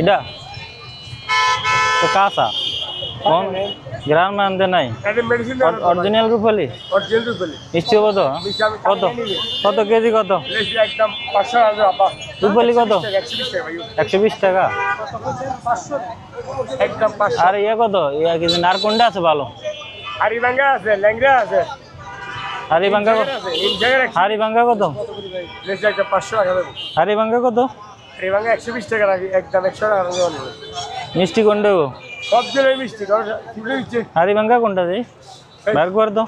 এটা? তো কাঁচা। কোন গ্রাম আনতে নাই? অরিজিনাল রূপালি? রুপেলি। কত? কত? কত কেজি কত? রূপালি কত? একশো বিশ টাকা আর ইয়ে কত? ইয়ে কেজি আর কোনটা আছে ভালো? হাড়ি ভাঙ্গা আছে ল্যাংড়া আছে। হাড়ি ভাঙ্গা কত আছে এই জায়গায় একশো হাড়ি ভাঙ্গা কত? একশো বিশ টাকা রাখি একদম একশো টাকা মিষ্টি কোনটা গো? সব জেলায় মিষ্টি ভাঙ্গা কোনটা যাই বার কর তো।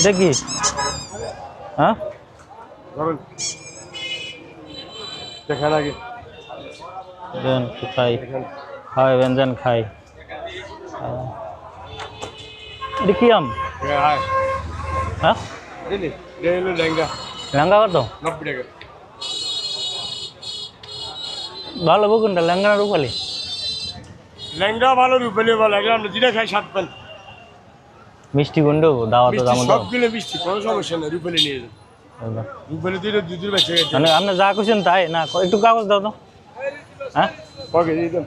এটা কি? হ্যাঁ? ধরুন। দেখেন আগে। দেন খাই। খাই ব্যঞ্জন খাই। এটা কি আম? হ্যাঁ কত নব্বই টাকা ভালো কোনটা লেঙ্গা না রূপালি ল্যাংড়া ভালো রুপেলি ভালো ল্যাংড়া আমরা যেটা খাই সাত পান মিষ্টি কোনটা দাওয়া তো দাম দাও সবগুলো মিষ্টি কোনো সমস্যা নেই রুপেলি নিয়ে যান রুপেলি দিলে দুধের বেঁচে গেছে মানে আপনি যা কইছেন তাই না একটু কাগজ দাও তো হ্যাঁ ওকে দিয়ে দেন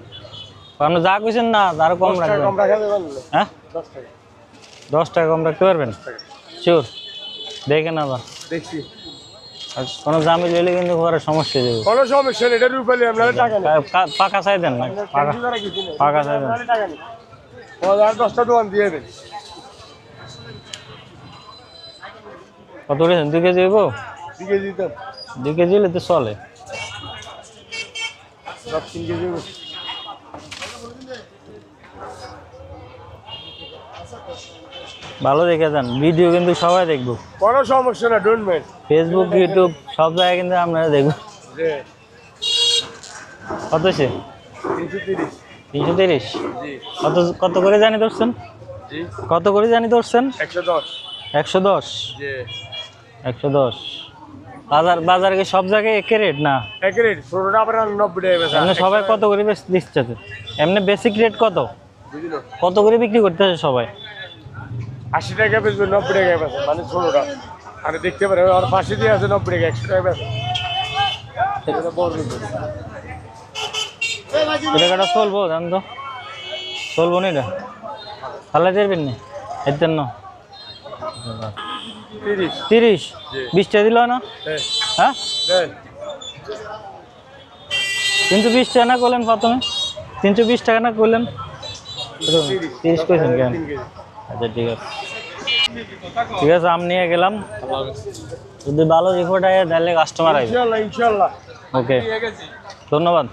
আপনি যা কইছেন না আরও কম রাখবেন কম রাখা দেবেন হ্যাঁ দশ টাকা দশ টাকা কম রাখতে পারবেন? শিওর দেখেন আবার। দেখছি। কোনো জামি লইলে কিন্তু ঘরে সমস্যা দেবে কোনো সমস্যা নেই এটা রুপেলি আপনারা টাকা নেই পাকা চাই দেন না? পাকা। পাকা চাই দেন। দশটা দোকান দিয়ে দেন। কত দুই কেজি হইব? দিকে দিতেন দুই কেজি হলে তো চলে। সব তিন কেজি ভালো দেখে যান। ভিডিও কিন্তু সবাই দেখব। কোনো সমস্যা না ডোন্ট মাইন্ড ফেসবুক ইউটিউব সব জায়গায় কিন্তু আপনারা দেখব যে কত সে তিনশো তিরিশ। কত কত করে জানি ধরছেন? জি। কত করে জানি ধরছেন? একশো দশ। একশো দশ? একশো দশ। বাজার বাজারে কি সব জায়গায় একে রেট না? এক রেট ছোটোটা আপনার নব্বই টাকা এমনি সবাই কত করে দিচ্ছে? এমনি বেসিক রেট কত? কত করে বিক্রি করতেছে সবাই? আশি টাকা বেচবে নব্বই টাকা বেচে মানে ছোটোটা আর দেখতে পারে আর পাশে দিয়ে আছে নব্বই টাকা একশো টাকা বেচে। এটা বড় এটা চলবো জান তো? চলবো না এটা? ফালাই দেবেন না? এর না তিরিশ। তিরিশ? জি। বিশটা দিল না? হ্যাঁ। হ্যাঁ? তিনশো বিশ টাকা না করলেন প্রথমে? তিনশো বিশ টাকা না করলেন? তিরিশ। কেন? আচ্ছা ঠিক আছে। ঠিক আছে আম নিয়ে গেলাম। যদি ভালো রিপোর্ট আয় তাহলে কাস্টমার আসবে। ওকে ধন্যবাদ।